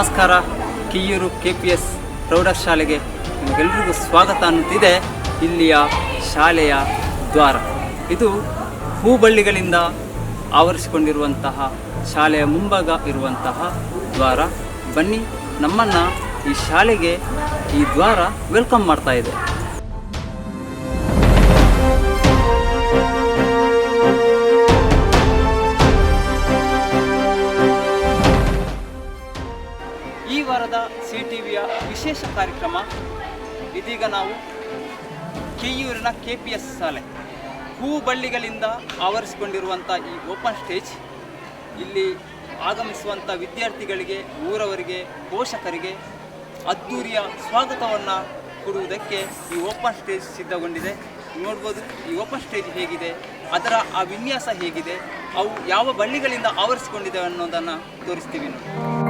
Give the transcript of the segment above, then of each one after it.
ನಮಸ್ಕಾರ. ಕಿಯೂರು K P S ಪ್ರೌಢಶಾಲೆಗೆ ನಿಮಗೆಲ್ರಿಗೂ ಸ್ವಾಗತ ಅನ್ನುತ್ತಿದೆ ಇಲ್ಲಿಯ ಶಾಲೆಯ ದ್ವಾರ. ಇದು ಹೂಬಳ್ಳಿಗಳಿಂದ ಆವರಿಸಿಕೊಂಡಿರುವಂತಹ, ಶಾಲೆಯ ಮುಂಭಾಗ ಇರುವಂತಹ ದ್ವಾರ. ಬನ್ನಿ, ನಮ್ಮನ್ನು ಈ ಶಾಲೆಗೆ ಈ ದ್ವಾರ ವೆಲ್ಕಮ್ ಮಾಡ್ತಾ ಇದೆ. ಈ ವಾರದ ಸಿ ಟಿ ವಿಯ ವಿಶೇಷ ಕಾರ್ಯಕ್ರಮ. ಇದೀಗ ನಾವು ಕೆಯೂರಿನ ಕೆ ಪಿ ಎಸ್ ಶಾಲೆ. ಹೂ ಬಳ್ಳಿಗಳಿಂದ ಆವರಿಸಿಕೊಂಡಿರುವಂಥ ಈ ಓಪನ್ ಸ್ಟೇಜ್, ಇಲ್ಲಿ ಆಗಮಿಸುವಂಥ ವಿದ್ಯಾರ್ಥಿಗಳಿಗೆ, ಊರವರಿಗೆ, ಪೋಷಕರಿಗೆ ಅದ್ಧೂರಿಯ ಸ್ವಾಗತವನ್ನು ಕೊಡುವುದಕ್ಕೆ ಈ ಓಪನ್ ಸ್ಟೇಜ್ ಸಿದ್ಧಗೊಂಡಿದೆ. ನೋಡ್ಬೋದು ಈ ಓಪನ್ ಸ್ಟೇಜ್ ಹೇಗಿದೆ, ಅದರ ಆ ವಿನ್ಯಾಸ ಹೇಗಿದೆ, ಅವು ಯಾವ ಬಳ್ಳಿಗಳಿಂದ ಆವರಿಸಿಕೊಂಡಿದೆ ಅನ್ನೋದನ್ನು ತೋರಿಸ್ತೀವಿ ನಾವು.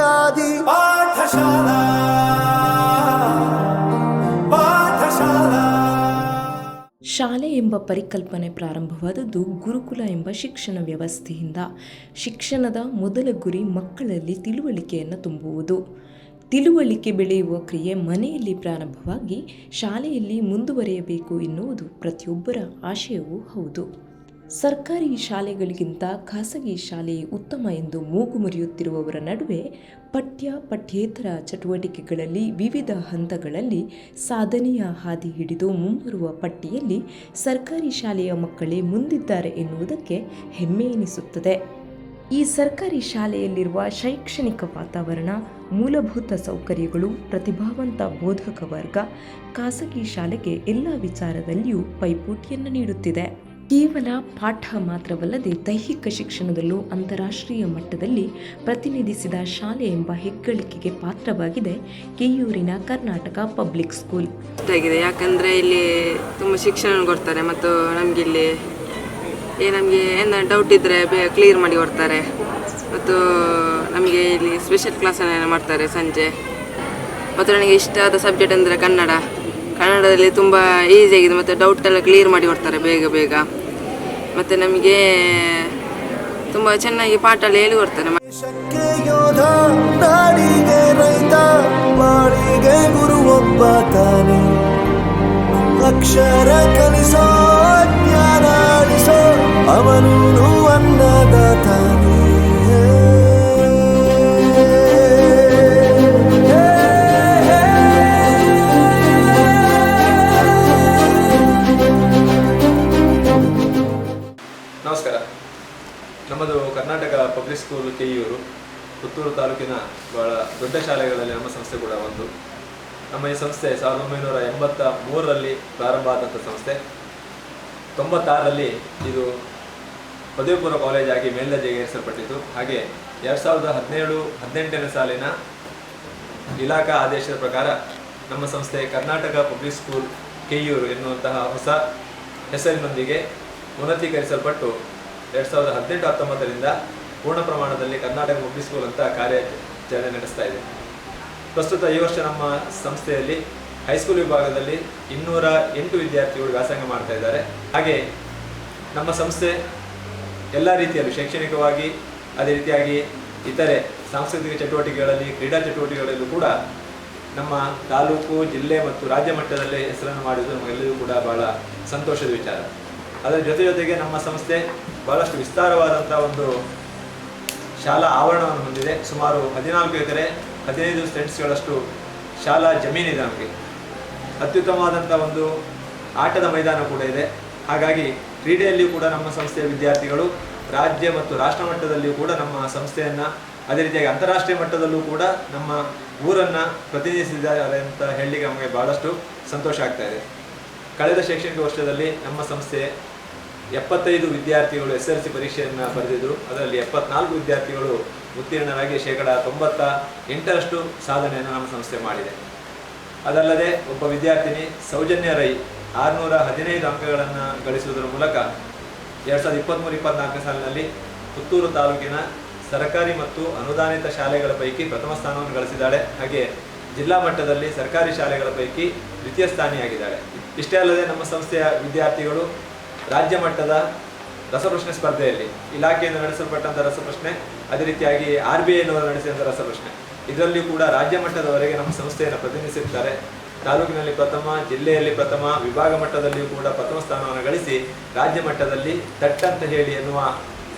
ಆದಿ ಪಾಠಶಾಲಾ. ಪಾಠಶಾಲಾ. ಶಾಲೆ ಎಂಬ ಪರಿಕಲ್ಪನೆ ಪ್ರಾರಂಭವಾದದ್ದು ಗುರುಕುಲ ಎಂಬ ಶಿಕ್ಷಣ ವ್ಯವಸ್ಥೆಯಿಂದ. ಶಿಕ್ಷಣದ ಮೊದಲ ಗುರಿ ಮಕ್ಕಳಲ್ಲಿ ತಿಳುವಳಿಕೆಯನ್ನು ತುಂಬುವುದು. ತಿಳುವಳಿಕೆ ಬೆಳೆಯುವ ಕ್ರಿಯೆ ಮನೆಯಲ್ಲಿ ಪ್ರಾರಂಭವಾಗಿ ಶಾಲೆಯಲ್ಲಿ ಮುಂದುವರಿಯಬೇಕು ಎನ್ನುವುದು ಪ್ರತಿಯೊಬ್ಬರ ಆಶಯವೂ ಹೌದು. ಸರ್ಕಾರಿ ಶಾಲೆಗಳಿಗಿಂತ ಖಾಸಗಿ ಶಾಲೆ ಉತ್ತಮ ಎಂದು ಮೂಗು ಮುರಿಯುತ್ತಿರುವವರ ನಡುವೆ ಪಠ್ಯ, ಪಠ್ಯೇತರ ಚಟುವಟಿಕೆಗಳಲ್ಲಿ ವಿವಿಧ ಹಂತಗಳಲ್ಲಿ ಸಾಧನೆಯ ಹಾದಿ ಹಿಡಿದು ಮುಂಬರುವ ಪಟ್ಟಿಯಲ್ಲಿ ಸರ್ಕಾರಿ ಶಾಲೆಯ ಮಕ್ಕಳೇ ಮುಂದಿದ್ದಾರೆ ಎನ್ನುವುದಕ್ಕೆ ಹೆಮ್ಮೆ ಎನಿಸುತ್ತದೆ. ಈ ಸರ್ಕಾರಿ ಶಾಲೆಯಲ್ಲಿರುವ ಶೈಕ್ಷಣಿಕ ವಾತಾವರಣ, ಮೂಲಭೂತ ಸೌಕರ್ಯಗಳು, ಪ್ರತಿಭಾವಂತ ಬೋಧಕ ವರ್ಗ ಖಾಸಗಿ ಶಾಲೆಗೆ ಎಲ್ಲ ವಿಚಾರದಲ್ಲಿಯೂ ಪೈಪೋಟಿಯನ್ನು ನೀಡುತ್ತಿದೆ. ಕೇವಲ ಪಾಠ ಮಾತ್ರವಲ್ಲದೆ ದೈಹಿಕ ಶಿಕ್ಷಣದಲ್ಲೂ ಅಂತಾರಾಷ್ಟ್ರೀಯ ಮಟ್ಟದಲ್ಲಿ ಪ್ರತಿನಿಧಿಸಿದ ಶಾಲೆ ಎಂಬ ಹೆಗ್ಗಳಿಕೆಗೆ ಪಾತ್ರವಾಗಿದೆ ಕೆಯೂರಿನ ಕರ್ನಾಟಕ ಪಬ್ಲಿಕ್ ಸ್ಕೂಲ್. ಆಗಿದೆ ಯಾಕಂದರೆ ಇಲ್ಲಿ ತುಂಬ ಶಿಕ್ಷಣ ಕೊಡ್ತಾರೆ ಮತ್ತು ನಮಗೆ ಇಲ್ಲಿ ನಮಗೆ ಏನು ಡೌಟ್ ಇದ್ದರೆ ಬೇಗ ಕ್ಲಿಯರ್ ಮಾಡಿ ಕೊಡ್ತಾರೆ. ಮತ್ತು ನಮಗೆ ಇಲ್ಲಿ ಸ್ಪೆಷಲ್ ಕ್ಲಾಸನ್ನು ಮಾಡ್ತಾರೆ ಸಂಜೆ. ಮತ್ತು ನನಗೆ ಇಷ್ಟ ಆದ ಸಬ್ಜೆಕ್ಟ್ ಅಂದರೆ ಕನ್ನಡ. ಕನ್ನಡದಲ್ಲಿ ತುಂಬ ಆಗಿದೆ. ಮತ್ತು ಡೌಟ್ ಎಲ್ಲ ಕ್ಲಿಯರ್ ಮಾಡಿ ಕೊಡ್ತಾರೆ ಬೇಗ ಬೇಗ. ಮತ್ತು ನಮಗೆ ತುಂಬ ಚೆನ್ನಾಗಿ ಪಾಠ ಎಲ್ಲ ಹೇಳಿಕೊಡ್ತಾರೆ ಅಕ್ಷರ ಕಲಿಸೋ ಜ್ಞಾನ ಅಳಿಸೋ ಪಬ್ಲಿಕ್ ಸ್ಕೂಲ್ ಕೆಯೂರು ಪುತ್ತೂರು ತಾಲೂಕಿನ ಬಹಳ ದೊಡ್ಡ ಶಾಲೆಗಳಲ್ಲಿ ನಮ್ಮ ಸಂಸ್ಥೆ ಕೂಡ ಒಂದು. ನಮ್ಮ ಈ ಸಂಸ್ಥೆ ಸಾವಿರದ ಒಂಬೈನೂರ ಎಂಬತ್ತ ಮೂರರಲ್ಲಿ ಪ್ರಾರಂಭ ಆದಂಥ ಸಂಸ್ಥೆ. ತೊಂಬತ್ತಾರರಲ್ಲಿ ಇದು ಪದವಿ ಪೂರ್ವ ಕಾಲೇಜಾಗಿ ಮೇಲ್ದರ್ಜೆಗೆ ಏರಿಸಲ್ಪಟ್ಟಿತು ಹಾಗೆ ಎರಡು ಸಾವಿರದ ಹದಿನೇಳು, ಹದಿನೆಂಟನೇ ಸಾಲಿನ ಇಲಾಖಾ ಆದೇಶದ ಪ್ರಕಾರ ನಮ್ಮ ಸಂಸ್ಥೆ ಕರ್ನಾಟಕ ಪಬ್ಲಿಕ್ ಸ್ಕೂಲ್ ಕೆಯೂರು ಎನ್ನುವಂತಹ ಹೊಸ ಹೆಸರಿನೊಂದಿಗೆ ಉನ್ನತೀಕರಿಸಲ್ಪಟ್ಟು ಎರಡು ಸಾವಿರದ ಹದಿನೆಂಟು ಹತ್ತೊಂಬತ್ತರಿಂದ ಪೂರ್ಣ ಪ್ರಮಾಣದಲ್ಲಿ ಕರ್ನಾಟಕ ಅಂತ ಕಾರ್ಯಾಚರಣೆ ನಡೆಸ್ತಾ ಇದೆ. ಪ್ರಸ್ತುತ ಈ ವರ್ಷ ನಮ್ಮ ಸಂಸ್ಥೆಯಲ್ಲಿ ಹೈಸ್ಕೂಲ್ ವಿಭಾಗದಲ್ಲಿ ಇನ್ನೂರ ಎಂಟು ವಿದ್ಯಾರ್ಥಿಗಳು ವ್ಯಾಸಂಗ ಮಾಡ್ತಾ ಇದ್ದಾರೆ. ಹಾಗೆ ನಮ್ಮ ಸಂಸ್ಥೆ ಎಲ್ಲ ರೀತಿಯಲ್ಲೂ ಶೈಕ್ಷಣಿಕವಾಗಿ, ಅದೇ ರೀತಿಯಾಗಿ ಇತರೆ ಸಾಂಸ್ಕೃತಿಕ ಚಟುವಟಿಕೆಗಳಲ್ಲಿ, ಕ್ರೀಡಾ ಚಟುವಟಿಕೆಗಳಲ್ಲೂ ಕೂಡ ನಮ್ಮ ತಾಲೂಕು, ಜಿಲ್ಲೆ ಮತ್ತು ರಾಜ್ಯ ಮಟ್ಟದಲ್ಲಿ ಹೆಸರನ್ನು ಮಾಡಿದ್ದು ನಮಗೆಲ್ಲರಿಗೂ ಕೂಡ ಬಹಳ ಸಂತೋಷದ ವಿಚಾರ. ಅದರ ಜೊತೆ ಜೊತೆಗೆ ನಮ್ಮ ಸಂಸ್ಥೆ ಬಹಳಷ್ಟು ವಿಸ್ತಾರವಾದಂಥ ಒಂದು ಶಾಲಾ ಆವರಣವನ್ನು ಹೊಂದಿದೆ. ಸುಮಾರು ಹದಿನಾಲ್ಕು ಎಕರೆ, ಹದಿನೈದು ಸೆಂಟ್ಸ್ಗಳಷ್ಟು ಶಾಲಾ ಜಮೀನಿದೆ ನಮಗೆ. ಅತ್ಯುತ್ತಮವಾದಂಥ ಒಂದು ಆಟದ ಮೈದಾನ ಕೂಡ ಇದೆ. ಹಾಗಾಗಿ ಕ್ರೀಡೆಯಲ್ಲಿ ಕೂಡ ನಮ್ಮ ಸಂಸ್ಥೆಯ ವಿದ್ಯಾರ್ಥಿಗಳು, ರಾಜ್ಯ ಮತ್ತು ರಾಷ್ಟ್ರ ಮಟ್ಟದಲ್ಲಿಯೂ ಕೂಡ ನಮ್ಮ ಸಂಸ್ಥೆಯನ್ನು ಅದೇ ರೀತಿಯಾಗಿ ಅಂತಾರಾಷ್ಟ್ರೀಯ ಮಟ್ಟದಲ್ಲೂ ಕೂಡ ನಮ್ಮ ಊರನ್ನು ಪ್ರತಿನಿಧಿಸಿದ್ದಾರೆ ಅಂತ ಹೇಳಲಿಕ್ಕೆ ನಮಗೆ ಭಾಳಷ್ಟು ಸಂತೋಷ ಆಗ್ತಾ ಇದೆ. ಕಳೆದ ಶೈಕ್ಷಣಿಕ ವರ್ಷದಲ್ಲಿ ನಮ್ಮ ಸಂಸ್ಥೆ ಎಪ್ಪತ್ತೈದು ವಿದ್ಯಾರ್ಥಿಗಳು ಎಸ್ ಎಲ್ ಸಿ ಪರೀಕ್ಷೆಯನ್ನು ಬರೆದಿದ್ದರು ಅದರಲ್ಲಿ ಎಪ್ಪತ್ನಾಲ್ಕು ವಿದ್ಯಾರ್ಥಿಗಳು ಉತ್ತೀರ್ಣರಾಗಿ ಶೇಕಡ ತೊಂಬತ್ತ ಎಂಟರಷ್ಟು ಸಾಧನೆಯನ್ನು ನಮ್ಮ ಸಂಸ್ಥೆ ಮಾಡಿದೆ. ಅದಲ್ಲದೆ ಒಬ್ಬ ವಿದ್ಯಾರ್ಥಿನಿ ಸೌಜನ್ಯ ರೈ ಆರುನೂರ ಹದಿನೈದು ಅಂಕಗಳನ್ನು ಗಳಿಸುವುದರ ಮೂಲಕ ಎರಡು ಸಾವಿರದ ಇಪ್ಪತ್ತ್ಮೂರು ಇಪ್ಪತ್ನಾಲ್ಕನೇ ಸಾಲಿನಲ್ಲಿ ಪುತ್ತೂರು ತಾಲೂಕಿನ ಸರ್ಕಾರಿ ಮತ್ತು ಅನುದಾನಿತ ಶಾಲೆಗಳ ಪೈಕಿ ಪ್ರಥಮ ಸ್ಥಾನವನ್ನು ಗಳಿಸಿದ್ದಾಳೆ. ಹಾಗೆ ಜಿಲ್ಲಾ ಮಟ್ಟದಲ್ಲಿ ಸರ್ಕಾರಿ ಶಾಲೆಗಳ ಪೈಕಿ ದ್ವಿತೀಯ ಸ್ಥಾನಿಯಾಗಿದ್ದಾಳೆ. ಇಷ್ಟೇ ಅಲ್ಲದೆ ನಮ್ಮ ಸಂಸ್ಥೆಯ ವಿದ್ಯಾರ್ಥಿಗಳು ರಾಜ್ಯ ಮಟ್ಟದ ರಸಪ್ರಶ್ನೆ ಸ್ಪರ್ಧೆಯಲ್ಲಿ ಇಲಾಖೆಯಿಂದ ನಡೆಸಲ್ಪಟ್ಟಂಥ ರಸಪ್ರಶ್ನೆ, ಅದೇ ರೀತಿಯಾಗಿ ಆರ್ ಬಿ ಐನವರು ನಡೆಸಿದಂಥ ರಸಪ್ರಶ್ನೆ. ಇದರಲ್ಲಿ ಕೂಡ ರಾಜ್ಯ ಮಟ್ಟದವರೆಗೆ ನಮ್ಮ ಸಂಸ್ಥೆಯನ್ನು ಪ್ರತಿನಿಧಿಸಿರ್ತಾರೆ. ತಾಲೂಕಿನಲ್ಲಿ ಪ್ರಥಮ, ಜಿಲ್ಲೆಯಲ್ಲಿ ಪ್ರಥಮ, ವಿಭಾಗ ಮಟ್ಟದಲ್ಲಿಯೂ ಕೂಡ ಪ್ರಥಮ ಸ್ಥಾನವನ್ನು ಗಳಿಸಿ ರಾಜ್ಯ ಮಟ್ಟದಲ್ಲಿ ತಟ್ಟಂತ ಹೇಳಿ ಎನ್ನುವ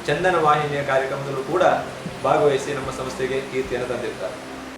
ಚಂದನ ವಾಹಿನಿಯ ಕಾರ್ಯಕ್ರಮದಲ್ಲೂ ಕೂಡ ಭಾಗವಹಿಸಿ ನಮ್ಮ ಸಂಸ್ಥೆಗೆ ಕೀರ್ತಿಯನ್ನು ತಂದಿರ್ತಾರೆ.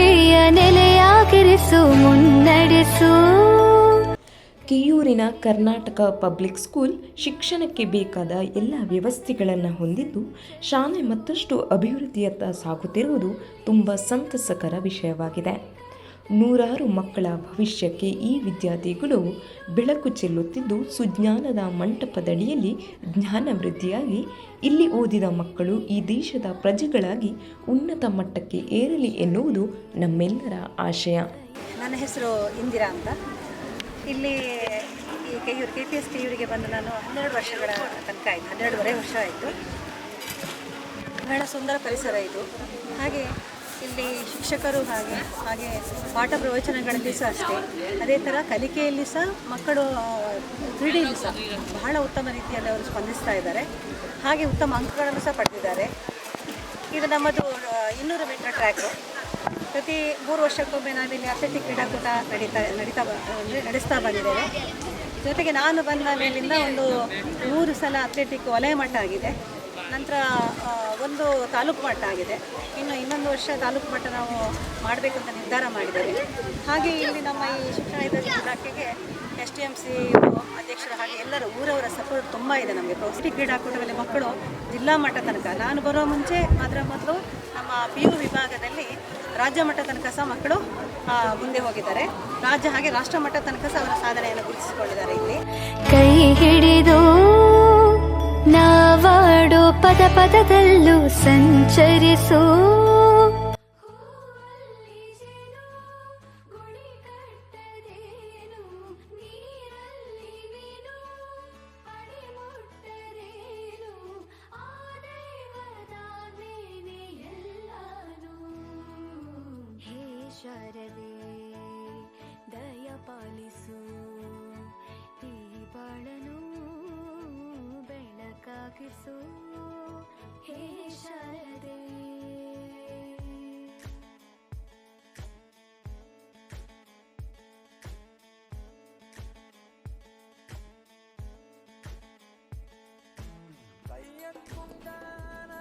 ನಂಬಿಕೆಯ ನೆಲೆಯಾಗಿರಿಸು, ಮುನ್ನಡೆಸು. ಕಿಯೂರಿನ ಕರ್ನಾಟಕ ಪಬ್ಲಿಕ್ ಸ್ಕೂಲ್ ಶಿಕ್ಷಣಕ್ಕೆ ಬೇಕಾದ ಎಲ್ಲ ವ್ಯವಸ್ಥೆಗಳನ್ನು ಹೊಂದಿದ್ದು, ಶಾಲೆ ಮತ್ತಷ್ಟು ಅಭಿವೃದ್ಧಿಯತ್ತ ಸಾಗುತ್ತಿರುವುದು ತುಂಬ ಸಂತಸಕರ ವಿಷಯವಾಗಿದೆ. ನೂರಾರು ಮಕ್ಕಳ ಭವಿಷ್ಯಕ್ಕೆ ಈ ವಿದ್ಯಾರ್ಥಿಗಳು ಬೆಳಕು ಚೆಲ್ಲುತ್ತಿದ್ದು, ಸುಜ್ಞಾನದ ಮಂಟಪದಡಿಯಲ್ಲಿ ಜ್ಞಾನ ವೃದ್ಧಿಯಾಗಿ, ಇಲ್ಲಿ ಓದಿದ ಮಕ್ಕಳು ಈ ದೇಶದ ಪ್ರಜೆಗಳಾಗಿ ಉನ್ನತ ಮಟ್ಟಕ್ಕೆ ಏರಲಿ ಎನ್ನುವುದು ನಮ್ಮೆಲ್ಲರ ಆಶಯ. ನನ್ನ ಹೆಸರು ಇಂದಿರಾ ಅಂತ. ಇಲ್ಲಿ ಕೆಯೂರು ಕೆ ಪಿ ಎಸ್ ಕೆಯೂರಿಗೆ ಬಂದು ನಾನು ಹನ್ನೆರಡು ವರ್ಷಗಳ ತನಕ ಆಯಿತು, ಹನ್ನೆರಡುವರೆ ವರ್ಷ ಆಯಿತು. ಬಹಳ ಸುಂದರ ಪರಿಸರ ಇದು. ಹಾಗೆ ಇಲ್ಲಿ ಶಿಕ್ಷಕರು ಹಾಗೆ ಹಾಗೆ ಪಾಠ ಪ್ರವಚನಗಳಲ್ಲಿ ಸಹ ಅಷ್ಟೇ. ಅದೇ ಥರ ಕಲಿಕೆಯಲ್ಲಿ ಸಹ ಮಕ್ಕಳು ಕ್ರೀಡೆಯಲ್ಲಿ ಸಹ ಬಹಳ ಉತ್ತಮ ರೀತಿಯಲ್ಲಿ ಅವರು ಸ್ಪಂದಿಸ್ತಾ ಇದ್ದಾರೆ. ಹಾಗೆ ಉತ್ತಮ ಅಂಕಗಳನ್ನು ಸಹ ಪಡೆದಿದ್ದಾರೆ. ಇದು ನಮ್ಮದು ಇನ್ನೂರು ಮೀಟರ್ ಟ್ರ್ಯಾಕು. ಪ್ರತಿ ಮೂರು ವರ್ಷಕ್ಕೊಮ್ಮೆ ನಾವಿಲ್ಲಿ ಅಥ್ಲೆಟಿಕ್ ಕ್ರೀಡಾಕೂಟ ನಡೀತಾ ನಡೀತಾ ಅಂದರೆ ನಡೆಸ್ತಾ ಬಂದಿದ್ದೇವೆ. ಜೊತೆಗೆ ನಾನು ಬಂದ ಮೇಲಿಂದ ಒಂದು ಮೂರು ಸಲ ಅಥ್ಲೆಟಿಕ್ ವಲಯ ಮಟ್ಟ ಆಗಿದೆ. ನಂತರ ಒಂದು ತಾಲೂಕು ಮಟ್ಟ ಆಗಿದೆ. ಇನ್ನು ಇನ್ನೊಂದು ವರ್ಷ ತಾಲೂಕು ಮಟ್ಟ ನಾವು ಮಾಡಬೇಕು ಅಂತ ನಿರ್ಧಾರ ಮಾಡಿದ್ದೇವೆ. ಹಾಗೆ ಇಲ್ಲಿ ನಮ್ಮ ಈ ಶಿಕ್ಷಣ ಇಲಾಖೆಗೆ ಎಸ್ ಟಿ ಎಂ ಸಿ ಅಧ್ಯಕ್ಷರು ಹಾಗೆ ಎಲ್ಲರೂ, ಊರವರ ಸಪೋರ್ಟ್ ತುಂಬ ಇದೆ ನಮಗೆ. ಪ್ರೌಢಿ ಕ್ರೀಡಾಕೂಟದಲ್ಲಿ ಮಕ್ಕಳು ಜಿಲ್ಲಾ ಮಟ್ಟ ತನಕ, ನಾನು ಬರೋ ಮುಂಚೆ ಅದರ ಮೊದಲು ನಮ್ಮ ಪಿ ಯು ವಿಭಾಗದಲ್ಲಿ ರಾಜ್ಯ ಮಟ್ಟ ತನಕ ಸಹ ಮಕ್ಕಳು ಮುಂದೆ ಹೋಗಿದ್ದಾರೆ. ರಾಜ್ಯ ಹಾಗೆ ರಾಷ್ಟ್ರ ಮಟ್ಟ ತನಕ ಸಹ ಅವರ ಸಾಧನೆಯನ್ನು ಗುರುತಿಸಿಕೊಂಡಿದ್ದಾರೆ ಇಲ್ಲಿ. ಕೈ ಹಿಡಿದು ನಾವಾಡೋ ಪದ ಪದದಲ್ಲೂ ಸಂಚರಿಸು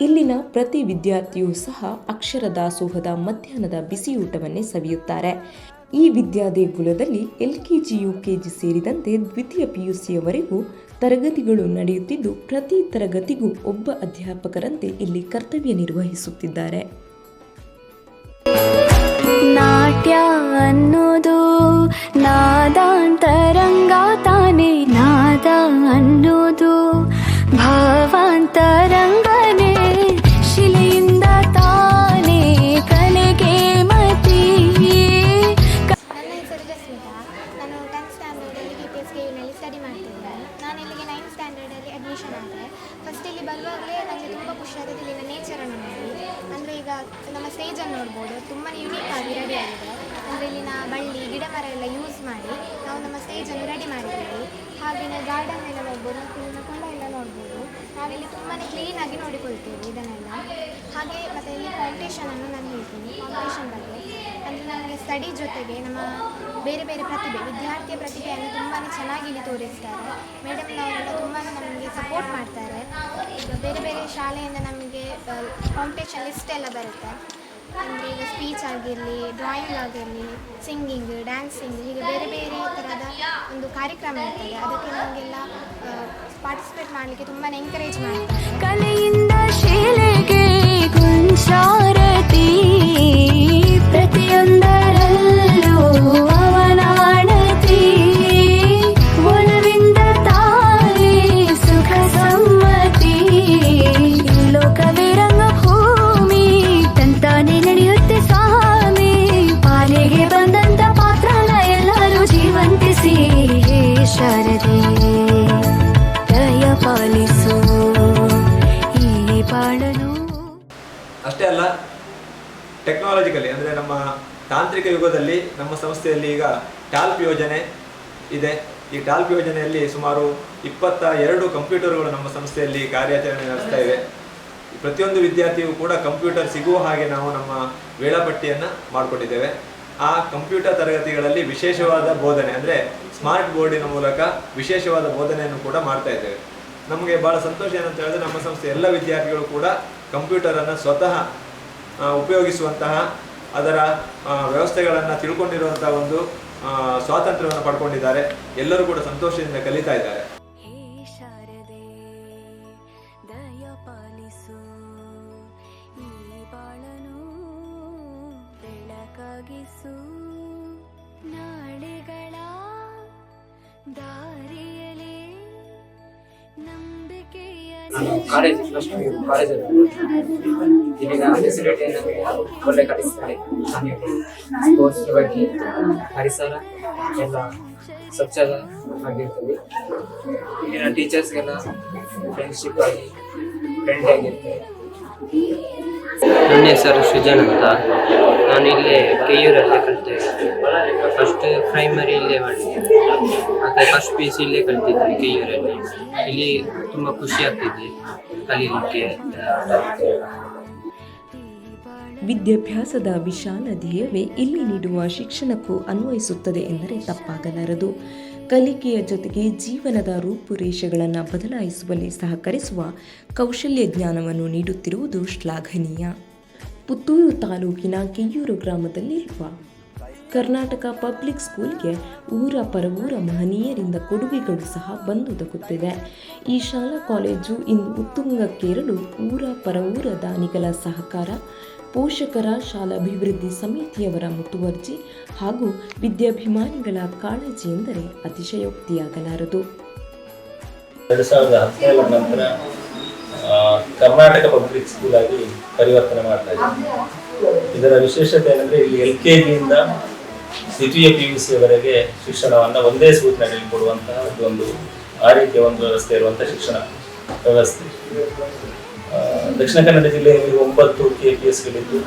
ಇಲ್ಲಿನ ಪ್ರತಿ ವಿದ್ಯಾರ್ಥಿಯೂ ಸಹ ಅಕ್ಷರ ದಾಸೋಹದ ಮಧ್ಯಾಹ್ನದ ಬಿಸಿಯೂಟವನ್ನೇ ಸವಿಯುತ್ತಾರೆ. ಈ ವಿದ್ಯಾದೇಗುಲದಲ್ಲಿ L K G U K G ಸೇರಿದಂತೆ ದ್ವಿತೀಯ ಪಿಯುಸಿಯವರೆಗೂ ತರಗತಿಗಳು ನಡೆಯುತ್ತಿದ್ದು, ಪ್ರತಿ ತರಗತಿಗೂ ಒಬ್ಬ ಅಧ್ಯಾಪಕರಂತೆ ಇಲ್ಲಿ ಕರ್ತವ್ಯ ನಿರ್ವಹಿಸುತ್ತಿದ್ದಾರೆ. ನಾಟ್ಯ ಅನ್ನೋದು ನಾದಾಂತರಂಗ ತಾನೇ. ನಾದ ಅನ್ನೋದು ಗಾರ್ಡನ್ ಎಲ್ಲ ನೋಡ್ಬೋದು, ನಾವು ಇಲ್ಲಿನ ಕುಂಡ ಎಲ್ಲ ನೋಡ್ಬೋದು. ನಾವಿಲ್ಲಿ ತುಂಬಾ ಕ್ಲೀನಾಗಿ ನೋಡಿಕೊಳ್ತೇವೆ ಇದನ್ನೆಲ್ಲ. ಹಾಗೆ ಮತ್ತು ಇಲ್ಲಿ ಕಾಂಪಿಟೇಷನನ್ನು ನಾನು ಹೇಳ್ತೀನಿ ಕಾಂಪಿಟೇಷನ್ ಬಗ್ಗೆ. ಅಂದರೆ ನಮಗೆ ಸ್ಟಡಿ ಜೊತೆಗೆ ನಮ್ಮ ಬೇರೆ ಬೇರೆ ಪ್ರತಿಭೆ, ವಿದ್ಯಾರ್ಥಿಯ ಪ್ರತಿಭೆಯನ್ನು ತುಂಬಾ ಚೆನ್ನಾಗಿ ಇಲ್ಲಿ ತೋರಿಸ್ತಾರೆ. ಮೇಡಮ್ನವರೆಲ್ಲ ತುಂಬಾ ನಮಗೆ ಸಪೋರ್ಟ್ ಮಾಡ್ತಾರೆ. ಬೇರೆ ಬೇರೆ ಶಾಲೆಯಿಂದ ನಮಗೆ ಕಾಂಪಿಟೇಷನ್ ಲಿಸ್ಟ್ ಎಲ್ಲ ಬರುತ್ತೆ. ಅಂದರೆ ಈಗ ಸ್ಪೀಚ್ ಆಗಿರಲಿ ಡ್ರಾಯಿಂಗ್ ಆಗಿರಲಿ ಸಿಂಗಿಂಗ್ ಡ್ಯಾನ್ಸಿಂಗ್ ಹೀಗೆ ಬೇರೆ ಬೇರೆ ಥರದ ಒಂದು ಕಾರ್ಯಕ್ರಮ ಇರ್ತದೆ. ಅದಕ್ಕೆ ನಮಗೆಲ್ಲ ಪಾರ್ಟಿಸಿಪೇಟ್ ಮಾಡಲಿಕ್ಕೆ ತುಂಬಾ ಎಂಕರೇಜ್ ಮಾಡ್ತಾರೆ. ಕಲೆಯಿಂದ ಸಂಸ್ಥೆಯಲ್ಲಿ ಈಗ ಟಾಲ್ಪ್ ಯೋಜನೆ ಇದೆ. ಈ ಟಾಲ್ಪ್ ಯೋಜನೆಯಲ್ಲಿ ಸುಮಾರು ಇಪ್ಪತ್ತ ಎರಡು ಕಂಪ್ಯೂಟರ್ಗಳು ನಮ್ಮ ಸಂಸ್ಥೆಯಲ್ಲಿ ಕಾರ್ಯಾಚರಣೆ ನಡೆಸ್ತಾ ಇವೆ. ಪ್ರತಿಯೊಂದು ವಿದ್ಯಾರ್ಥಿಯು ಕೂಡ ಕಂಪ್ಯೂಟರ್ ಸಿಗುವ ಹಾಗೆ ನಾವು ನಮ್ಮ ವೇಳಾಪಟ್ಟಿಯನ್ನು ಮಾಡಿಕೊಂಡಿದ್ದೇವೆ. ಆ ಕಂಪ್ಯೂಟರ್ ತರಗತಿಗಳಲ್ಲಿ ವಿಶೇಷವಾದ ಬೋಧನೆ ಅಂದರೆ ಸ್ಮಾರ್ಟ್ ಬೋರ್ಡಿನ ಮೂಲಕ ವಿಶೇಷವಾದ ಬೋಧನೆಯನ್ನು ಕೂಡ ಮಾಡ್ತಾ ಇದ್ದೇವೆ. ನಮಗೆ ಭಾಳ ಸಂತೋಷ ಏನಂತ ಹೇಳಿದ್ರೆ ನಮ್ಮ ಸಂಸ್ಥೆ ಎಲ್ಲ ವಿದ್ಯಾರ್ಥಿಗಳು ಕೂಡ ಕಂಪ್ಯೂಟರನ್ನು ಸ್ವತಃ ಉಪಯೋಗಿಸುವಂತಹ ಅದರ ವ್ಯವಸ್ಥೆಗಳನ್ನು ತಿಳ್ಕೊಂಡಿರುವಂಥ ಒಂದು ಸ್ವಾತಂತ್ರ್ಯವನ್ನು ಪಡ್ಕೊಂಡಿದ್ದಾರೆ. ಎಲ್ಲರೂ ಕೂಡ ಸಂತೋಷದಿಂದ ಕಲಿತಾ ಇದ್ದಾರೆ. ಕಾಲೇಜ್ ಫಸ್ಟ್ ಕಾಲೇಜಲ್ಲಿ ಇಲ್ಲಿನ ಫೆಸಿಲಿಟಿ ಒಳ್ಳೆ ಕಲಿಸ್ತಾರೆ. ಸ್ಪೋರ್ಟ್ಸ್ ಬಗ್ಗೆ, ಪರಿಸರ ಎಲ್ಲ ಸ್ವಚ್ಛದ ಆಗಿರ್ತದೆ ಇಲ್ಲಿನ ಟೀಚರ್ಸ್ಗೆಲ್ಲ ಫ್ರೆಂಡ್ಶಿಪ್ ಆಗಿ ಫ್ರೆಂಡ್ ಆಗಿರ್ತದೆ ನನ್ನ ಹೆಸರು ಸೃಜನ್ ಅಂತ. ನಾನು ಇಲ್ಲೇ ಕೆಯೂರಲ್ಲಿ ಕಲಿತೆ. ಫಸ್ಟ್ ಪ್ರೈಮರಿ ಇಲ್ಲೇ ಮಾಡಿದ್ದೆ ಮತ್ತು ಫಸ್ಟ್ ಪಿ ಸಿ ಇಲ್ಲೇ ಕಲಿತಿದ್ದೆ ಕೆಯೂರಲ್ಲಿ ಇಲ್ಲಿ ತುಂಬ ಖುಷಿ ಆಗ್ತಿದೆ ಕಲೀಲಿಕ್ಕೆ ವಿದ್ಯಾಭ್ಯಾಸದ ವಿಶಾಲ ಧ್ಯೇಯವೇ ಇಲ್ಲಿ ನೀಡುವ ಶಿಕ್ಷಣಕ್ಕೂ ಅನ್ವಯಿಸುತ್ತದೆ ಎಂದರೆ ತಪ್ಪಾಗಲಾರದು ಕಲಿಕೆಯ ಜೊತೆಗೆ ಜೀವನದ ರೂಪುರೇಷೆಗಳನ್ನು ಬದಲಾಯಿಸುವಲ್ಲಿ ಸಹಕರಿಸುವ ಕೌಶಲ್ಯ ಜ್ಞಾನವನ್ನು ನೀಡುತ್ತಿರುವುದು ಶ್ಲಾಘನೀಯ. ಪುತ್ತೂರು ತಾಲೂಕಿನ ಕೆಯ್ಯೂರು ಗ್ರಾಮದಲ್ಲಿರುವ ಕರ್ನಾಟಕ ಪಬ್ಲಿಕ್ ಸ್ಕೂಲ್ಗೆ ಊರ ಪರವೂರ ಮಹನೀಯರಿಂದ ಕೊಡುಗೆಗಳು ಸಹ ಬಂದೊದಗುತ್ತಿದೆ ಈ ಶಾಲಾ ಕಾಲೇಜು ಇಂದು ಉತ್ತುಂಗಕ್ಕೇರಲು ಊರ ಪರವೂರ ದಾನಿಗಳ ಸಹಕಾರ, ಪೋಷಕರ ಶಾಲಾ ಅಭಿವೃದ್ಧಿ ಸಮಿತಿಯವರ ಮುತುವರ್ಜಿ ಹಾಗೂ ವಿದ್ಯಾಭಿಮಾನಿಗಳ ಕಾಳಜಿ ಎಂದರೆ ಅತಿಶಯೋಕ್ತಿಯಾಗಲಾರದು. ಎರಡು ಸಾವಿರದ ಹದಿನೇಳರ ನಂತರ ಕರ್ನಾಟಕ ಪಬ್ಲಿಕ್ ಸ್ಕೂಲ್ ಆಗಿ ಪರಿವರ್ತನೆ ಮಾಡ್ತಾ ಇದ್ದೀವಿ ಇದರ ವಿಶೇಷತೆ ಏನಂದ್ರೆ ಇಲ್ಲಿ ಎಲ್ ಕೆ ಜಿಯಿಂದ ದ್ವಿತೀಯ ಪಿ ಯು ಸಿಯವರೆಗೆ ಶಿಕ್ಷಣವನ್ನು ಒಂದೇ ಸೂಚನೆಯಲ್ಲಿ ಕೊಡುವಂತಹ ಒಂದು ಆ ರೀತಿಯ ಒಂದು ವ್ಯವಸ್ಥೆ ಇರುವಂತಹ ಶಿಕ್ಷಣ ವ್ಯವಸ್ಥೆ. ದಕ್ಷಿಣ ಕನ್ನಡ ಜಿಲ್ಲೆಯಲ್ಲಿ ಒಂಬತ್ತು ಕೆ ಪಿ ಎಸ್ಗಳಿದ್ದು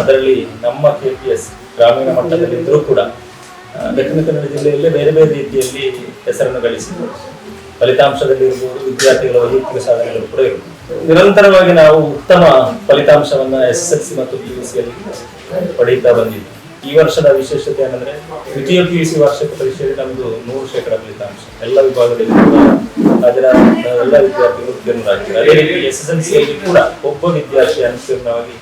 ಅದರಲ್ಲಿ ನಮ್ಮ ಕೆ ಪಿ ಎಸ್ ಗ್ರಾಮೀಣ ಮಟ್ಟದಲ್ಲಿದ್ದರೂ ಕೂಡ ದಕ್ಷಿಣ ಕನ್ನಡ ಜಿಲ್ಲೆಯಲ್ಲೇ ಬೇರೆ ಬೇರೆ ರೀತಿಯಲ್ಲಿ ಹೆಸರನ್ನು ಗಳಿಸಿದ್ದು ಫಲಿತಾಂಶದಲ್ಲಿ ಇರ್ಬೋದು ವಿದ್ಯಾರ್ಥಿಗಳ, ವೈಯಕ್ತಿಕ ಸಾಧನೆಗಳು ಕೂಡ ಇರ್ಬೋದು ನಿರಂತರವಾಗಿ ನಾವು ಉತ್ತಮ ಫಲಿತಾಂಶವನ್ನು ಎಸ್ ಎಸ್ ಎಲ್ ಸಿ ಮತ್ತು ಪಿ ಯು ಸಿಯಲ್ಲಿ ಪಡೆಯುತ್ತಾ ಬಂದಿದ್ವಿ ಈ ವರ್ಷದ ವಿಶೇಷತೆ ಏನಂದ್ರೆ, ದ್ವಿತೀಯ ಪಿ ಯು ಸಿ ವಾರ್ಷಿಕ ಪರೀಕ್ಷೆಯಲ್ಲಿ ನಮ್ದು ನೂರು ಶೇಕಡ ಫಲಿತಾಂಶ ಎಲ್ಲ ವಿಭಾಗದಲ್ಲಿ ಅದರ, ಎಲ್ಲ ವಿದ್ಯಾರ್ಥಿಗಳು ಉತ್ತೀರ್ಣರಾಗಿದ್ದಾರೆ. ಅದೇ ರೀತಿ ಎಸ್ ಎಸ್ ಎಲ್ ಸಿಯಲ್ಲಿ ಕೂಡ ಒಬ್ಬ ವಿದ್ಯಾರ್ಥಿ ಅನುತ್ತೀರ್ಣವಾಗಿ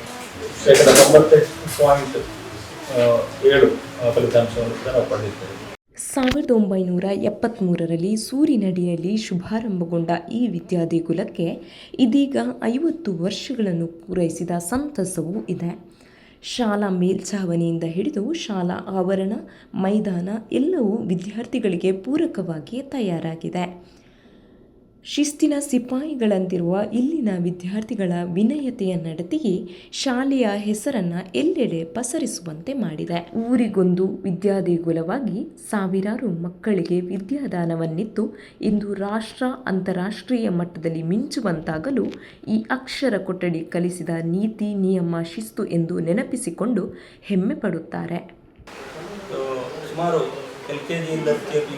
ಶೇಕಡ ತೊಂಬತ್ತೆಂಟು ಪಾಯಿಂಟ್ ಏಳು ಫಲಿತಾಂಶವನ್ನು ಕೂಡ ನಾವು ಪಡೆದಿದ್ದೇವೆ. ಸಾವಿರದ ಒಂಬೈನೂರ ಎಪ್ಪತ್ತ್ಮೂರರಲ್ಲಿ ಸೂರಿನಡಿಯಲ್ಲಿ ಶುಭಾರಂಭಗೊಂಡ ಈ ವಿದ್ಯಾದೇಗುಲಕ್ಕೆ ಇದೀಗ ಐವತ್ತು ವರ್ಷಗಳನ್ನು ಪೂರೈಸಿದ ಸಂತಸವೂ ಇದೆ. ಶಾಲಾ ಮೇಲ್ಛಾವಣಿಯಿಂದ ಹಿಡಿದು ಶಾಲಾ ಆವರಣ ಮೈದಾನ ಎಲ್ಲವೂ ವಿದ್ಯಾರ್ಥಿಗಳಿಗೆ ಪೂರಕವಾಗಿ ತಯಾರಾಗಿದೆ. ಶಿಸ್ತಿನ ಸಿಪಾಯಿಗಳಂತಿರುವ ಇಲ್ಲಿನ ವಿದ್ಯಾರ್ಥಿಗಳ ವಿನಯತೆಯ ನಡತೆಯೇ ಶಾಲೆಯ ಹೆಸರನ್ನು ಎಲ್ಲೆಡೆ ಪಸರಿಸುವಂತೆ ಮಾಡಿದೆ. ಊರಿಗೊಂದು ವಿದ್ಯಾದೇಗುಲವಾಗಿ ಸಾವಿರಾರು ಮಕ್ಕಳಿಗೆ ವಿದ್ಯಾದಾನವನ್ನಿತ್ತು. ಇಂದು ರಾಷ್ಟ್ರ ಅಂತಾರಾಷ್ಟ್ರೀಯ ಮಟ್ಟದಲ್ಲಿ ಮಿಂಚುವಂತಾಗಲು ಈ ಅಕ್ಷರ ಕೊಠಡಿ ಕಲಿಸಿದ ನೀತಿ, ನಿಯಮ, ಶಿಸ್ತು ಎಂದು ನೆನಪಿಸಿಕೊಂಡು ಹೆಮ್ಮೆ ಪಡುತ್ತಾರೆ. ಸುಮಾರು ಎಲ್ ಕೆ ಜಿಯಿಂದ ಕೆ ಪಿ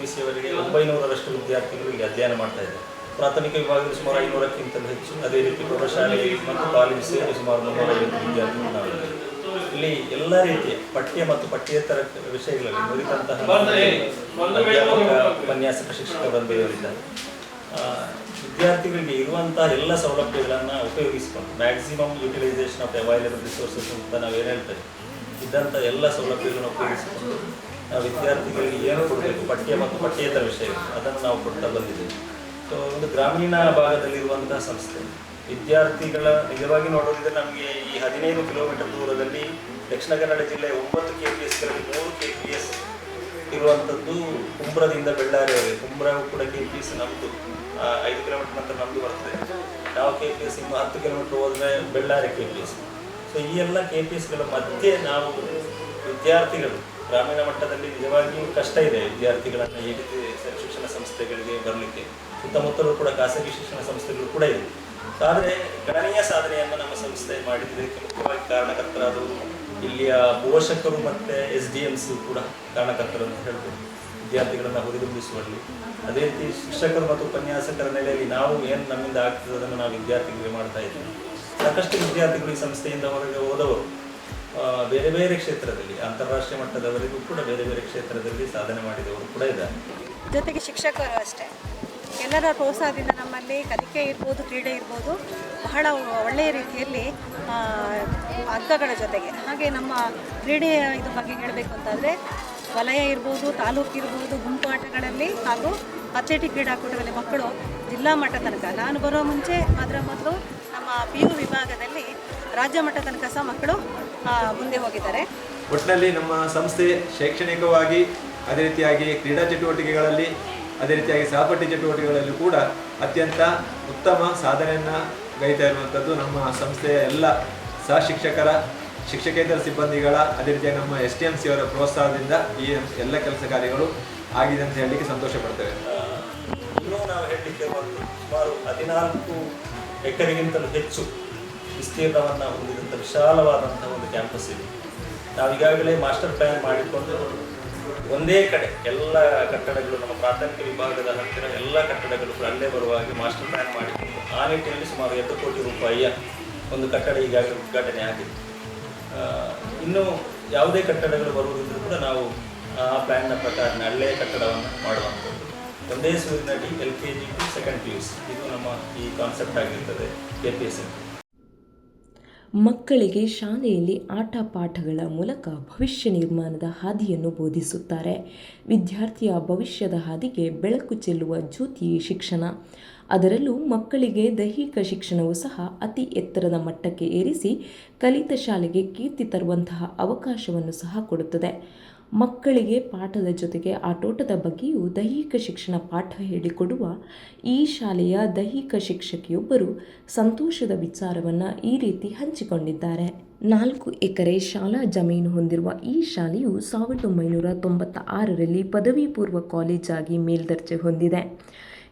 ಯು ಒಂಬೈನೂರರಷ್ಟು ವಿದ್ಯಾರ್ಥಿಗಳು ಇಲ್ಲಿ ಅಧ್ಯಯನ ಮಾಡ್ತಾ ಇದ್ದಾರೆ. ಪ್ರಾಥಮಿಕ ವಿಭಾಗದಲ್ಲಿ ಸುಮಾರು ಐನೂರಕ್ಕಿಂತಲೂ ಹೆಚ್ಚು ಅದೇ ರೀತಿ ಪ್ರೌಢಶಾಲೆ ಮತ್ತು ಕಾಲೇಜು ಸೇರಿ ಸುಮಾರು ಮುನ್ನೂರೈವತ್ತು ವಿದ್ಯಾರ್ಥಿಗಳು ನಾವು ಇಲ್ಲಿ ಎಲ್ಲ ರೀತಿಯ ಪಠ್ಯ ಮತ್ತು ಪಠ್ಯೇತರ ವಿಷಯಗಳಲ್ಲಿ ನುರಿತಂತಹ ಅಧ್ಯಾಪಕ ಉಪನ್ಯಾಸಕ ಶಿಕ್ಷಕ ಆ, ವಿದ್ಯಾರ್ಥಿಗಳಿಗೆ ಇರುವಂತಹ ಎಲ್ಲ ಸೌಲಭ್ಯಗಳನ್ನು ಉಪಯೋಗಿಸಿಕೊಂಡು maximum utilization of available resources ಅಂತ ನಾವು ಏನು ಹೇಳ್ತೇವೆ? ಇದ್ದಂಥ ಎಲ್ಲ ಸೌಲಭ್ಯಗಳನ್ನು ಉಪಯೋಗಿಸಿಕೊಂಡು ನಾವು ವಿದ್ಯಾರ್ಥಿಗಳಿಗೆ ಏನು ಕೊಡಬೇಕು? ಪಠ್ಯ ಮತ್ತು ಪಠ್ಯೇತರ ವಿಷಯ ಅದನ್ನು ನಾವು ಕೊಡ್ತಾ ಬಂದಿದ್ದೇವೆ. ಸೊ ಒಂದು ಗ್ರಾಮೀಣ ಭಾಗದಲ್ಲಿರುವಂತಹ ಸಂಸ್ಥೆ. ವಿದ್ಯಾರ್ಥಿಗಳ ನಿಜವಾಗಿ ನೋಡೋದಿದ್ರೆ ನಮಗೆ ಈ ಹದಿನೈದು ಕಿಲೋಮೀಟರ್ ದೂರದಲ್ಲಿ ದಕ್ಷಿಣ ಕನ್ನಡ ಜಿಲ್ಲೆಯ ಒಂಬತ್ತು ಕೆ ಪಿ ಎಸ್ಗಳಲ್ಲಿ ಮೂರು ಕೆ ಪಿ ಎಸ್ ಇರುವಂಥದ್ದು ಕುಂಬ್ರದಿಂದ ಬೆಳ್ಳಾರಿಯವರೆಗೆ ಕುಂಬ್ರವು ಕೂಡ ಕೆ ಪಿ ಎಸ್ ನಮ್ಮದು ಐದು ಕಿಲೋಮೀಟರ್ ನಂತರ ನಮ್ಮದು ಬರ್ತದೆ. ನಾವು ಕೆ ಪಿ ಎಸ್ ಇನ್ನು ಹತ್ತು ಕಿಲೋಮೀಟರ್ ಹೋದರೆ Bellari K P S so ಈ ಎಲ್ಲ ಕೆ ಪಿ ಎಸ್ಗಳ ಮಧ್ಯೆ ನಾವು ವಿದ್ಯಾರ್ಥಿಗಳು ಗ್ರಾಮೀಣ ಮಟ್ಟದಲ್ಲಿ ನಿಜವಾಗಿಯೂ ಕಷ್ಟ ಇದೆ ವಿದ್ಯಾರ್ಥಿಗಳನ್ನು ಈ ರೀತಿ ಶಿಕ್ಷಣ ಸಂಸ್ಥೆಗಳಿಗೆ ಬರಲಿಕ್ಕೆ. ಸುತ್ತಮುತ್ತಲೂ ಕೂಡ ಖಾಸಗಿ ಶಿಕ್ಷಣ ಸಂಸ್ಥೆಗಳು ಕೂಡ ಇದೆ. ಆದರೆ ಗಣನೀಯ ಸಾಧನೆಯನ್ನು ನಮ್ಮ ಸಂಸ್ಥೆ ಮಾಡಿದ್ದಕ್ಕೆ ಮುಖ್ಯವಾಗಿ ಕಾರಣಕರ್ತರಾದವರು ಇಲ್ಲಿಯ ಪೋಷಕರು ಮತ್ತು ಎಸ್ ಡಿ ಎಮ್ಸ್ ಕೂಡ ಕಾರಣಕರ್ತರು ಅಂತ ಹೇಳ್ಬೋದು. ವಿದ್ಯಾರ್ಥಿಗಳನ್ನು ಹುರಿದುಂಬಿಸುವಲ್ಲಿ. ಅದೇ ರೀತಿ ಶಿಕ್ಷಕರು ಮತ್ತು ಉಪನ್ಯಾಸಕರ ನೆಲೆಯಲ್ಲಿ ನಾವು ಏನು ನಮ್ಮಿಂದ ಆಗ್ತದೆ ಅದನ್ನು ನಾವು ವಿದ್ಯಾರ್ಥಿಗಳಿಗೆ ಮಾಡ್ತಾ ಇದ್ದೀವಿ. ಸಾಕಷ್ಟು ವಿದ್ಯಾರ್ಥಿಗಳು ಈ ಸಂಸ್ಥೆಯಿಂದ ಹೊರಗೆ ಹೋದವರು. ಬೇರೆ ಬೇರೆ ಕ್ಷೇತ್ರದಲ್ಲಿ, ಅಂತಾರಾಷ್ಟ್ರೀಯ ಮಟ್ಟದವರೆಗೂ ಕೂಡ ಬೇರೆ ಬೇರೆ ಕ್ಷೇತ್ರದಲ್ಲಿ ಸಾಧನೆ ಮಾಡಿದವರು ಕೂಡ ಇದ್ದಾರೆ. ಜೊತೆಗೆ ಶಿಕ್ಷಕರು ಅಷ್ಟೇ. ಎಲ್ಲರ ಪ್ರೋತ್ಸಾಹದಿಂದ ನಮ್ಮಲ್ಲಿ ಕಲಿಕೆ ಇರ್ಬೋದು, ಕ್ರೀಡೆ ಇರ್ಬೋದು, ಬಹಳ ಒಳ್ಳೆಯ ರೀತಿಯಲ್ಲಿ ಅಂಕಗಳ ಜೊತೆಗೆ. ಹಾಗೆ ನಮ್ಮ ಕ್ರೀಡೆಯ ಇದು ಬಗ್ಗೆ ಹೇಳಬೇಕು ಅಂತಂದರೆ ವಲಯ ಇರ್ಬೋದು, ತಾಲೂಕು ಇರ್ಬೋದು, ಗುಂಪು ಆಟಗಳಲ್ಲಿ ಹಾಗೂ ಅಥ್ಲೆಟಿಕ್ ಕ್ರೀಡಾಕೂಟದಲ್ಲಿ ಮಕ್ಕಳು ಜಿಲ್ಲಾ ಮಟ್ಟ ತನಕ. ನಾನು ಬರೋ ಮುಂಚೆ ಅದರ ಮೊದಲು ನಮ್ಮ ಪಿ ಯು ವಿಭಾಗದಲ್ಲಿ ರಾಜ್ಯ ಮಟ್ಟ ತನಕ ಸಹ ಮಕ್ಕಳು ಮುಂದೆ ಹೋಗಿದ್ದಾರೆ. ಒಟ್ಟಿನಲ್ಲಿ ನಮ್ಮ ಸಂಸ್ಥೆ ಶೈಕ್ಷಣಿಕವಾಗಿ ಅದೇ ರೀತಿಯಾಗಿ ಕ್ರೀಡಾ ಚಟುವಟಿಕೆಗಳಲ್ಲಿ ಅದೇ ರೀತಿಯಾಗಿ ಸಹಪಠ್ಯ ಚಟುವಟಿಕೆಗಳಲ್ಲಿ ಕೂಡ ಅತ್ಯಂತ ಉತ್ತಮ ಸಾಧನೆಯನ್ನು ಗೈತಾ ಇರುವಂಥದ್ದು ನಮ್ಮ ಸಂಸ್ಥೆಯ ಎಲ್ಲ ಸಹ ಶಿಕ್ಷಕರ ಶಿಕ್ಷಕೇತರ ಸಿಬ್ಬಂದಿಗಳ ಅದೇ ರೀತಿಯಾಗಿ ನಮ್ಮ ಎಸ್ ಟಿ ಎಂ ಸಿ ಅವರ ಪ್ರೋತ್ಸಾಹದಿಂದ ಈ ಎಲ್ಲ ಕೆಲಸ ಕಾರ್ಯಗಳು ಆಗಿದೆ ಅಂತ ಹೇಳಲಿಕ್ಕೆ ಸಂತೋಷ ಪಡ್ತೇವೆ ಇನ್ನೂ ನಾವು ಹೇಳಲಿಕ್ಕೆ ಒಂದು ಸುಮಾರು ಹದಿನಾಲ್ಕು ಎಕರೆಗಿಂತಲೂ ಹೆಚ್ಚು ವಿಸ್ತೀರ್ಣವನ್ನು ಹೊಂದಿದಂಥ ವಿಶಾಲವಾದಂಥ ಒಂದು ಕ್ಯಾಂಪಸ್ ಇದೆ. ನಾವು ಈಗಾಗಲೇ ಮಾಸ್ಟರ್ ಪ್ಲ್ಯಾನ್ ಮಾಡಿಕೊಂಡು ಒಂದೇ ಕಡೆ ಎಲ್ಲ ಕಟ್ಟಡಗಳು, ನಮ್ಮ ಪ್ರಾಥಮಿಕ ವಿಭಾಗದ ಹತ್ತಿರ ಎಲ್ಲ ಕಟ್ಟಡಗಳು ಅಲ್ಲೇ ಬರುವ ಹಾಗೆ ಮಾಸ್ಟರ್ ಪ್ಲ್ಯಾನ್ ಮಾಡಿಕೊಂಡು ಆ ನಿಟ್ಟಿನಲ್ಲಿ ಸುಮಾರು ಎರಡು ಕೋಟಿ ರೂಪಾಯಿಯ ಒಂದು ಕಟ್ಟಡ ಈಗಾಗಲೇ ಉದ್ಘಾಟನೆ ಆಗಿದೆ. ಇನ್ನೂ ಯಾವುದೇ ಕಟ್ಟಡಗಳು ಬರುವುದರಿಂದ ಕೂಡ ನಾವು ಆ ಪ್ಲ್ಯಾನ್ನ ಪ್ರಕಾರ ಅಲ್ಲೇ ಕಟ್ಟಡವನ್ನು ಮಾಡುವಂಥದ್ದು ಒಂದೇ ಸೂರಿನಲ್ಲಿ L K G second P U C ಇದು ನಮ್ಮ ಈ ಕಾನ್ಸೆಪ್ಟ್ ಆಗಿರ್ತದೆ ಕೆ ಪಿ ಎಸ್ ಮಕ್ಕಳಿಗೆ ಶಾಲೆಯಲ್ಲಿ ಆಟ ಪಾಠಗಳ ಮೂಲಕ ಭವಿಷ್ಯ ನಿರ್ಮಾಣದ ಹಾದಿಯನ್ನು ಬೋಧಿಸುತ್ತಾರೆ. ವಿದ್ಯಾರ್ಥಿಯ ಭವಿಷ್ಯದ ಹಾದಿಗೆ ಬೆಳಕು ಚೆಲ್ಲುವ ಜ್ಯೋತಿ ಶಿಕ್ಷಣ. ಅದರಲ್ಲೂ ಮಕ್ಕಳಿಗೆ ದೈಹಿಕ ಶಿಕ್ಷಣವು ಸಹ ಅತಿ ಎತ್ತರದ ಮಟ್ಟಕ್ಕೆ ಏರಿಸಿ ಕಲಿತ ಶಾಲೆಗೆ ಕೀರ್ತಿ ತರುವಂತಹ ಅವಕಾಶವನ್ನು ಸಹ ಕೊಡುತ್ತದೆ. ಮಕ್ಕಳಿಗೆ ಪಾಠದ ಜೊತೆಗೆ ಆಟೋಟದ ಬಗ್ಗೆಯೂ ದೈಹಿಕ ಶಿಕ್ಷಣ ಪಾಠ ಹೇಳಿಕೊಡುವ ಈ ಶಾಲೆಯ ದೈಹಿಕ ಶಿಕ್ಷಕಿಯೊಬ್ಬರು ಸಂತೋಷದ ವಿಚಾರವನ್ನು ಈ ರೀತಿ ಹಂಚಿಕೊಂಡಿದ್ದಾರೆ. ನಾಲ್ಕು ಎಕರೆ ಶಾಲಾ ಜಮೀನು ಹೊಂದಿರುವ ಈ ಶಾಲೆಯು ಸಾವಿರದ ಒಂಬೈನೂರ ತೊಂಬತ್ತ ಆರರಲ್ಲಿ ಪದವಿ ಪೂರ್ವ ಕಾಲೇಜಾಗಿ ಮೇಲ್ದರ್ಜೆ ಹೊಂದಿದೆ.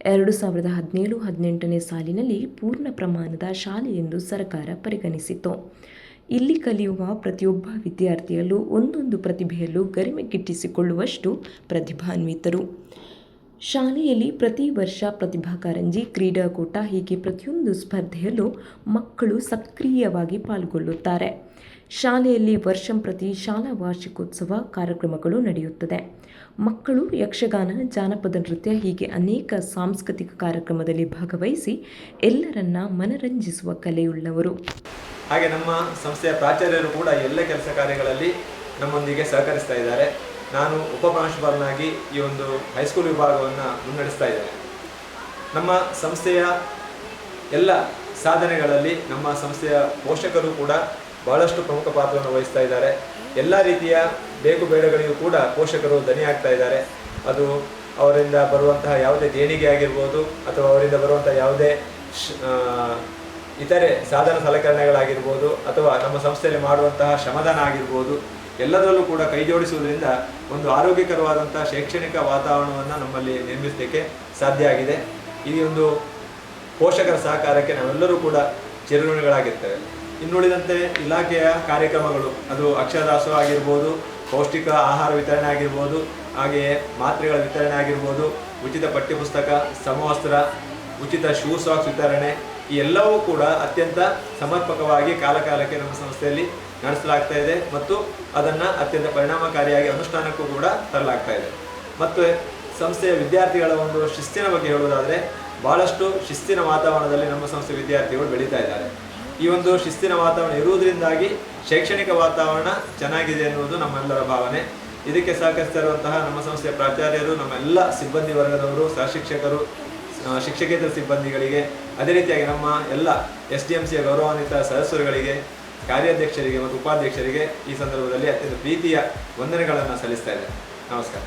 ಎರಡು ಸಾವಿರದ ಹದಿನೇಳು, ಹದಿನೆಂಟನೇ ಸಾಲಿನಲ್ಲಿ ಪೂರ್ಣ ಪ್ರಮಾಣದ ಶಾಲೆ ಎಂದು ಸರ್ಕಾರ ಪರಿಗಣಿಸಿತು ಇಲ್ಲಿ ಕಲಿಯುವ ಪ್ರತಿಯೊಬ್ಬ ವಿದ್ಯಾರ್ಥಿಯಲ್ಲೂ ಒಂದೊಂದು ಪ್ರತಿಭೆಯಲ್ಲೂ ಗರಿಮೆ ಗಿಟ್ಟಿಸಿಕೊಳ್ಳುವಷ್ಟು ಪ್ರತಿಭಾನ್ವಿತರು. ಶಾಲೆಯಲ್ಲಿ ಪ್ರತಿ ವರ್ಷ ಪ್ರತಿಭಾ ಕಾರಂಜಿ, ಕ್ರೀಡಾಕೂಟ ಹೀಗೆ ಪ್ರತಿಯೊಂದು ಸ್ಪರ್ಧೆಯಲ್ಲೂ ಮಕ್ಕಳು ಸಕ್ರಿಯವಾಗಿ ಪಾಲ್ಗೊಳ್ಳುತ್ತಾರೆ. ಶಾಲೆಯಲ್ಲಿ ವರ್ಷಂಪ್ರತಿ ಶಾಲಾ ವಾರ್ಷಿಕೋತ್ಸವ ಕಾರ್ಯಕ್ರಮಗಳು ನಡೆಯುತ್ತದೆ. ಮಕ್ಕಳು ಯಕ್ಷಗಾನ, ಜಾನಪದ ನೃತ್ಯ ಹೀಗೆ ಅನೇಕ ಸಾಂಸ್ಕೃತಿಕ ಕಾರ್ಯಕ್ರಮದಲ್ಲಿ ಭಾಗವಹಿಸಿ ಎಲ್ಲರನ್ನ ಮನರಂಜಿಸುವ ಕಲೆಯುಳ್ಳವರು. ಹಾಗೆ ನಮ್ಮ ಸಂಸ್ಥೆಯ ಪ್ರಾಚಾರ್ಯರು ಕೂಡ ಎಲ್ಲ ಕೆಲಸ ಕಾರ್ಯಗಳಲ್ಲಿ ನಮ್ಮೊಂದಿಗೆ ಸಹಕರಿಸ್ತಾ ಇದ್ದಾರೆ. ನಾನು ಉಪಪ್ರಾಂಶುಪಾಲನಾಗಿ ಈ ಒಂದು ಹೈಸ್ಕೂಲ್ ವಿಭಾಗವನ್ನು ಮುನ್ನಡೆಸ್ತಾ ಇದ್ದೇನೆ. ನಮ್ಮ ಸಂಸ್ಥೆಯ ಎಲ್ಲ ಸಾಧನೆಗಳಲ್ಲಿ ನಮ್ಮ ಸಂಸ್ಥೆಯ ಪೋಷಕರು ಕೂಡ ಬಹಳಷ್ಟು ಪ್ರಮುಖ ಪಾತ್ರವನ್ನು ವಹಿಸ್ತಾ ಇದ್ದಾರೆ. ಎಲ್ಲ ರೀತಿಯ ಬೇಕು ಬೇಡಗಳಿಗೂ ಕೂಡ ಪೋಷಕರು ದನಿ ಆಗ್ತಾ ಇದ್ದಾರೆ. ಅದು ಅವರಿಂದ ಬರುವಂತಹ ಯಾವುದೇ ದೇಣಿಗೆ ಆಗಿರ್ಬೋದು ಅಥವಾ ಅವರಿಂದ ಬರುವಂತಹ ಯಾವುದೇ ಇತರೆ ಸಾಧನ ಸಲಕರಣೆಗಳಾಗಿರ್ಬೋದು ಅಥವಾ ನಮ್ಮ ಸಂಸ್ಥೆಯಲ್ಲಿ ಮಾಡುವಂತಹ ಶ್ರಮದಾನ ಆಗಿರ್ಬೋದು ಎಲ್ಲದರಲ್ಲೂ ಕೂಡ ಕೈ ಜೋಡಿಸುವುದರಿಂದ ಒಂದು ಆರೋಗ್ಯಕರವಾದಂತಹ ಶೈಕ್ಷಣಿಕ ವಾತಾವರಣವನ್ನು ನಮ್ಮಲ್ಲಿ ನಿರ್ಮಿಸಲಿಕ್ಕೆ ಸಾಧ್ಯ ಆಗಿದೆ. ಈ ಒಂದು ಪೋಷಕರ ಸಹಕಾರಕ್ಕೆ ನಾವೆಲ್ಲರೂ ಕೂಡ ಚಿರಋಣಿಗಳಾಗಿರ್ತೇವೆ. ಇನ್ನುಳಿದಂತೆ ಇಲಾಖೆಯ ಕಾರ್ಯಕ್ರಮಗಳು, ಅದು ಅಕ್ಷರದಾಸೋಹ ಆಗಿರ್ಬೋದು ಪೌಷ್ಟಿಕ ಆಹಾರ ವಿತರಣೆ ಆಗಿರ್ಬೋದು, ಹಾಗೆಯೇ ಮಾತ್ರೆಗಳ ವಿತರಣೆ ಆಗಿರ್ಬೋದು, ಉಚಿತ ಪಠ್ಯಪುಸ್ತಕ, ಸಮವಸ್ತ್ರ, ಉಚಿತ ಶೂ ಸಾಕ್ಸ್ ವಿತರಣೆ, ಈ ಎಲ್ಲವೂ ಕೂಡ ಅತ್ಯಂತ ಸಮರ್ಪಕವಾಗಿ ಕಾಲಕಾಲಕ್ಕೆ ನಮ್ಮ ಸಂಸ್ಥೆಯಲ್ಲಿ ನಡೆಸಲಾಗ್ತಾ ಇದೆ ಮತ್ತು ಅದನ್ನು ಅತ್ಯಂತ ಪರಿಣಾಮಕಾರಿಯಾಗಿ ಅನುಷ್ಠಾನಕ್ಕೂ ಕೂಡ ತರಲಾಗ್ತಾ ಇದೆ. ಮತ್ತು ಸಂಸ್ಥೆಯ ವಿದ್ಯಾರ್ಥಿಗಳ ಒಂದು ಶಿಸ್ತಿನ ಬಗ್ಗೆ ಹೇಳುವುದಾದರೆ ಭಾಳಷ್ಟು ಶಿಸ್ತಿನ ವಾತಾವರಣದಲ್ಲಿ ನಮ್ಮ ಸಂಸ್ಥೆ ವಿದ್ಯಾರ್ಥಿಗಳು ಬೆಳೀತಾ ಇದ್ದಾರೆ. ಈ ಒಂದು ಶಿಸ್ತಿನ ವಾತಾವರಣ ಇರುವುದರಿಂದಾಗಿ ಶೈಕ್ಷಣಿಕ ವಾತಾವರಣ ಚೆನ್ನಾಗಿದೆ ಎನ್ನುವುದು ನಮ್ಮೆಲ್ಲರ ಭಾವನೆ. ಇದಕ್ಕೆ ಸಹಕರಿಸ್ತಿರುವಂತಹ ನಮ್ಮ ಸಂಸ್ಥೆಯ ಪ್ರಾಚಾರ್ಯರು, ನಮ್ಮೆಲ್ಲ ಸಿಬ್ಬಂದಿ ವರ್ಗದವರು, ಸಹಶಿಕ್ಷಕರು ಶಿಕ್ಷಕೇತರ ಸಿಬ್ಬಂದಿಗಳಿಗೆ, ಅದೇ ರೀತಿಯಾಗಿ ನಮ್ಮ ಎಲ್ಲ ಎಸ್ ಡಿ ಎಂ ಸಿಯ ಗೌರವಾನ್ವಿತ ಸದಸ್ಯರುಗಳಿಗೆ, ಕಾರ್ಯಾಧ್ಯಕ್ಷರಿಗೆ ಮತ್ತು ಉಪಾಧ್ಯಕ್ಷರಿಗೆ ಈ ಸಂದರ್ಭದಲ್ಲಿ ಅತ್ಯಂತ ಪ್ರೀತಿಯ ವಂದನೆಗಳನ್ನು ಸಲ್ಲಿಸ್ತಾ ಇದ್ದೇನೆ. ನಮಸ್ಕಾರ.